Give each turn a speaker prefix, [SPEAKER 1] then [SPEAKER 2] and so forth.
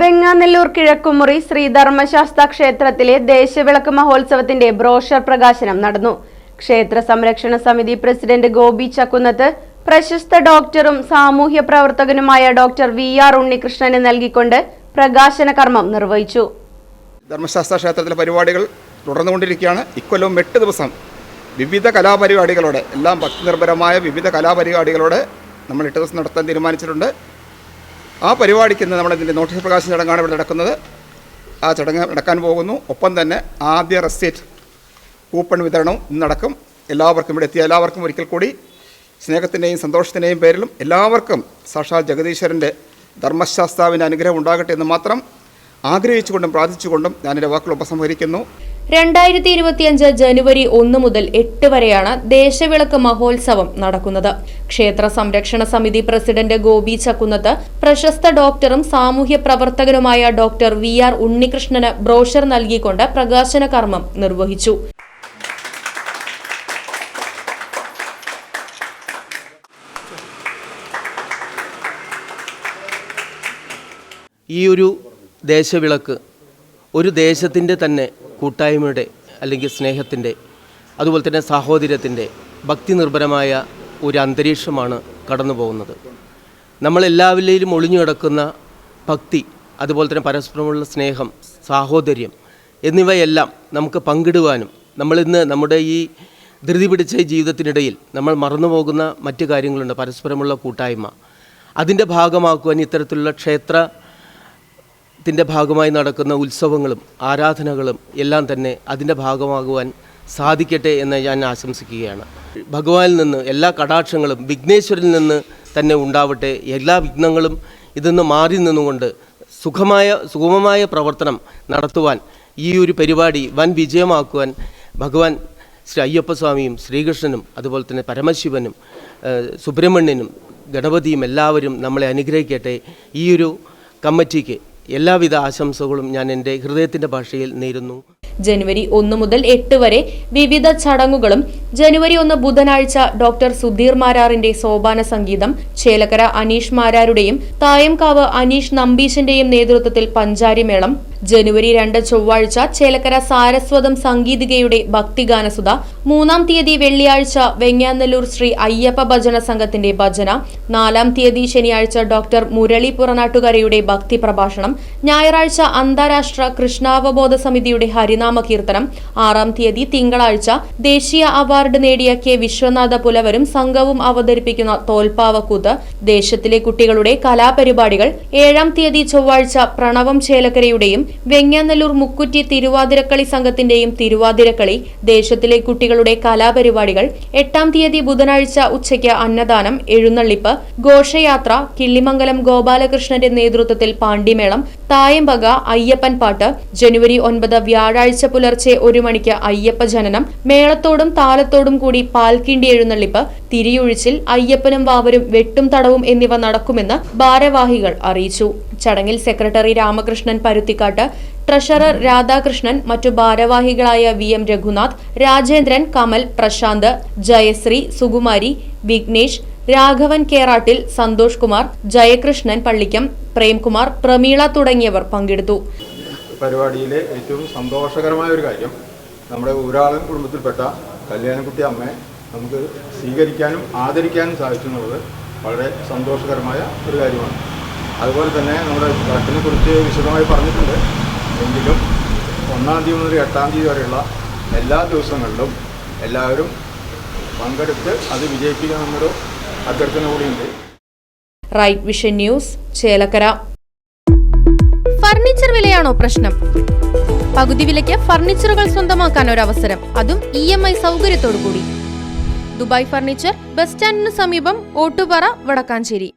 [SPEAKER 1] വെങ്ങാനെല്ലൂർ കിഴക്കുമുറി ശ്രീ ധർമ്മശാസ്ത്ര ക്ഷേത്രത്തിലെ ദേശവിളക്ക് മഹോത്സവത്തിന്റെ ബ്രോഷർ പ്രകാശനം നടന്നു. ക്ഷേത്ര സംരക്ഷണ സമിതി പ്രസിഡന്റ് ഗോപി ചക്കുന്നത്ത് പ്രശസ്ത ഡോക്ടറും സാമൂഹ്യ പ്രവർത്തകനുമായ ഡോക്ടർ വി ആർ ഉണ്ണികൃഷ്ണന് നൽകിക്കൊണ്ട് പ്രകാശന കർമ്മം നിർവഹിച്ചു.
[SPEAKER 2] ധർമ്മശാസ്ത്ര ക്ഷേത്രത്തിലെ പരിപാടികൾ തുടർന്നുകൊണ്ടിരിക്കുകയാണ്. ഇക്കൊല്ലവും എട്ട് ദിവസം വിവിധ കലാപരിപാടികളോടെ എല്ലാം ഭക്തിനിർഭരമായ വിവിധ കലാപരിപാടികളോടെ നമ്മൾ എട്ട് ദിവസം നടത്താൻ തീരുമാനിച്ചിട്ടുണ്ട്. ആ പരിപാടിക്ക് ഇന്ന് നമ്മുടെ ഇതിന്റെ നോട്ടീസ് പ്രകാശന ചടങ്ങാണ് ഇവിടെ നടക്കുന്നത്. ആ ചടങ്ങ് നടക്കാൻ പോകുന്നു. ഒപ്പം തന്നെ ആദ്യ റെസീറ്റ് കൂപ്പൺ വിതരണവും ഇന്ന് നടക്കും. എല്ലാവർക്കും ഇവിടെ എത്തിയ എല്ലാവർക്കും ഒരിക്കൽ കൂടി സ്നേഹത്തിന്റെയും സന്തോഷത്തിന്റെയും പേരിലും എല്ലാവർക്കും സാക്ഷാൽ ജഗദീശ്വരന്റെ ധർമ്മശാസ്താവിന്റെ അനുഗ്രഹം ഉണ്ടാകട്ടെ എന്ന് മാത്രം ആഗ്രഹിച്ചുകൊണ്ടും പ്രാർത്ഥിച്ചുകൊണ്ടും ഞാനെന്റെ വാക്കുകൾ ഉപസംഹരിക്കുന്നു.
[SPEAKER 3] രണ്ടായിരത്തി ഇരുപത്തിയഞ്ച് ജനുവരി ഒന്ന് മുതൽ എട്ട് വരെയാണ് ദേശവിളക്ക് മഹോത്സവം നടക്കുന്നത്. ക്ഷേത്ര സംരക്ഷണ സമിതി പ്രസിഡന്റ് ഗോപി ചക്കുന്നത്ത് പ്രശസ്ത ഡോക്ടറും സാമൂഹ്യ പ്രവർത്തകനുമായ ഡോക്ടർ വി ആർ ഉണ്ണികൃഷ്ണന് ബ്രോഷർ നൽകിക്കൊണ്ട് പ്രകാശന കർമ്മം നിർവഹിച്ചു.
[SPEAKER 4] ഈ ഒരു ദേശവിളക്ക് ഒരു ദേശത്തിന്റെ തന്നെ കൂട്ടായ്മയുടെ അല്ലെങ്കിൽ സ്നേഹത്തിന്റെ അതുപോലെ തന്നെ സാഹോദര്യത്തിന്റെ ഭക്തി നിർഭരമായ ഒരു അന്തരീക്ഷമാണ് കടന്നു പോകുന്നത് നമ്മളെല്ലാവരിലും ഒളിഞ്ഞു കിടക്കുന്ന ഭക്തി അതുപോലെ തന്നെ പരസ്പരമുള്ള സ്നേഹം സാഹോദര്യം എന്നിവയെല്ലാം നമുക്ക് പങ്കിടുവാനും നമ്മളിന്ന് നമ്മുടെ ഈ ധൃതി പിടിച്ച ജീവിതത്തിനിടയിൽ നമ്മൾ മറന്നുപോകുന്ന മറ്റു കാര്യങ്ങളുണ്ട്. പരസ്പരമുള്ള കൂട്ടായ്മ. അതിന്റെ ഭാഗമാക്കുവാൻ ഇത്തരത്തിലുള്ള ക്ഷേത്ര ത്തിന്റെ ഭാഗമായി നടക്കുന്ന ഉത്സവങ്ങളും ആരാധനകളും എല്ലാം തന്നെ അതിന്റെ ഭാഗമാകുവാൻ സാധിക്കട്ടെ എന്ന് ഞാൻ ആശംസിക്കുകയാണ്. ഭഗവാനിൽ നിന്ന് എല്ലാ കടാക്ഷങ്ങളും വിഘ്നേശ്വരിൽ നിന്ന് തന്നെ ഉണ്ടാവട്ടെ. എല്ലാ വിഘ്നങ്ങളും ഇതൊന്ന് മാറി നിന്നുകൊണ്ട് സുഖമായ സുഗമമായ പ്രവർത്തനം നടത്തുവാൻ ഈ ഒരു പരിപാടി വൻ വിജയമാക്കുവാൻ ഭഗവാൻ ശ്രീ അയ്യപ്പസ്വാമിയും ശ്രീകൃഷ്ണനും അതുപോലെ തന്നെ പരമശിവനും സുബ്രഹ്മണ്യനും ഗണപതിയും എല്ലാവരും നമ്മളെ അനുഗ്രഹിക്കട്ടെ. ഈ ഒരു കമ്മിറ്റിക്ക് എല്ലാവിധ ആശംസകളും ഞാൻ എന്റെ ഹൃദയത്തിന്റെ ഭാഷയിൽ നേരുന്നു.
[SPEAKER 3] ജനുവരി ഒന്ന് മുതൽ എട്ട് വരെ വിവിധ ചടങ്ങുകളും ജനുവരി ഒന്ന് ബുധനാഴ്ച ഡോക്ടർ സുധീർ മാരാറിന്റെ സോപാന സംഗീതം ചേലക്കര അനീഷ് മാരാരുടെയും തായംകാവ് അനീഷ് നമ്പീശന്റെയും നേതൃത്വത്തിൽ പഞ്ചാരിമേളം ജനുവരി രണ്ട് ചൊവ്വാഴ്ച ചേലക്കര സാരസ്വതം സംഗീതികയുടെ ഭക്തിഗാനസുധ മൂന്നാം തീയതി വെള്ളിയാഴ്ച വെങ്ങാനല്ലൂർ ശ്രീ അയ്യപ്പ ഭജന സംഘത്തിന്റെ ഭജന നാലാം തീയതി ശനിയാഴ്ച ഡോക്ടർ മുരളി പുറനാട്ടുകരയുടെ ഭക്തി പ്രഭാഷണം ഞായറാഴ്ച അന്താരാഷ്ട്ര കൃഷ്ണാവബോധ സമിതിയുടെ ഹരിനാമ കീർത്തനം ആറാം തീയതി തിങ്കളാഴ്ച ദേശീയ അവാർഡ് നേടിയ കെ വിശ്വനാഥ പുലവരും സംഘവും അവതരിപ്പിക്കുന്ന തോൽപ്പാവക്കൂത്ത് ദേശത്തിലെ കുട്ടികളുടെ കലാപരിപാടികൾ ഏഴാം തീയതി ചൊവ്വാഴ്ച പ്രണവം ചേലക്കരയുടെയും വെങ്ങാനല്ലൂർ മുക്കുറ്റി തിരുവാതിരക്കളി സംഘത്തിന്റെയും തിരുവാതിരക്കളി ദേശത്തിലെ കുട്ടികളുടെ കലാപരിപാടികൾ എട്ടാം തീയതി ബുധനാഴ്ച ഉച്ചയ്ക്ക് അന്നദാനം എഴുന്നള്ളിപ്പ് ഘോഷയാത്ര കിള്ളിമംഗലം ഗോപാലകൃഷ്ണന്റെ നേതൃത്വത്തിൽ പാണ്ടിമേളം തായമ്പക അയ്യപ്പൻ പാട്ട് ജനുവരി ഒൻപത് വ്യാഴാഴ്ച പുലർച്ചെ ഒരു മണിക്ക് അയ്യപ്പ ജനനം മേളത്തോടും താലത്തോടും കൂടി പാൽക്കിണ്ടി എഴുന്നള്ളിപ്പ് തിരിയൊഴിച്ചിൽ അയ്യപ്പനും വാവരും വെട്ടും തടവും എന്നിവ നടക്കുമെന്ന് ഭാരവാഹികൾ അറിയിച്ചു. ചടങ്ങിൽ സെക്രട്ടറി രാമകൃഷ്ണൻ പരുത്തിക്കാട്ട് ട്രഷറർ രാധാകൃഷ്ണൻ മറ്റു ഭാരവാഹികളായ വി എം രഘുനാഥ് രാജേന്ദ്രൻ കമൽ പ്രശാന്ത് ജയശ്രീ സുകുമാരി വിഘ്നേഷ് രാഘവൻ കേറാട്ടിൽ സന്തോഷ് കുമാർ ജയകൃഷ്ണൻ പള്ളിക്കം പ്രേംകുമാർ പ്രമീള തുടങ്ങിയവർ പങ്കെടുത്തു.
[SPEAKER 5] പരിപാടിയിലെ ഏറ്റവും സന്തോഷകരമായ ഒരു കാര്യം നമ്മുടെ ഊരാളൻ കുടുംബത്തിൽപ്പെട്ട കല്യാണക്കുട്ടി അമ്മയെ നമുക്ക് സ്വീകരിക്കാനും ആദരിക്കാനും സാധിച്ചു എന്നുള്ളത് വളരെ സന്തോഷകരമായ ഒരു കാര്യമാണ്. അതുപോലെ തന്നെ നമ്മുടെ ഭട്ടിനെ കുറിച്ച് വിശദമായി പറഞ്ഞിട്ടുണ്ട്. എങ്കിലും ഒന്നാം തീയതി മുതൽ എട്ടാം തീയതി വരെയുള്ള എല്ലാ ദിവസങ്ങളിലും എല്ലാവരും പങ്കെടുത്ത് അത് വിജയിപ്പിക്കാൻ നമ്മുടെ അഭ്യർത്ഥന കൂടിയുണ്ട്.
[SPEAKER 3] Right vision news Chelakkara. Furniture വിലയാണോ പ്രശ്നം? പകുതി വിലയ്ക്ക് ഫർണിച്ചറുകൾ സ്വന്തമാക്കാൻ ഒരു അവസരം അതും ഇ എം ഐ സൗകര്യത്തോടു കൂടി ദുബായ് ഫർണിച്ചർ ബസ് സ്റ്റാൻഡിന് സമീപം ഓട്ടുപാറ വടക്കാഞ്ചേരി.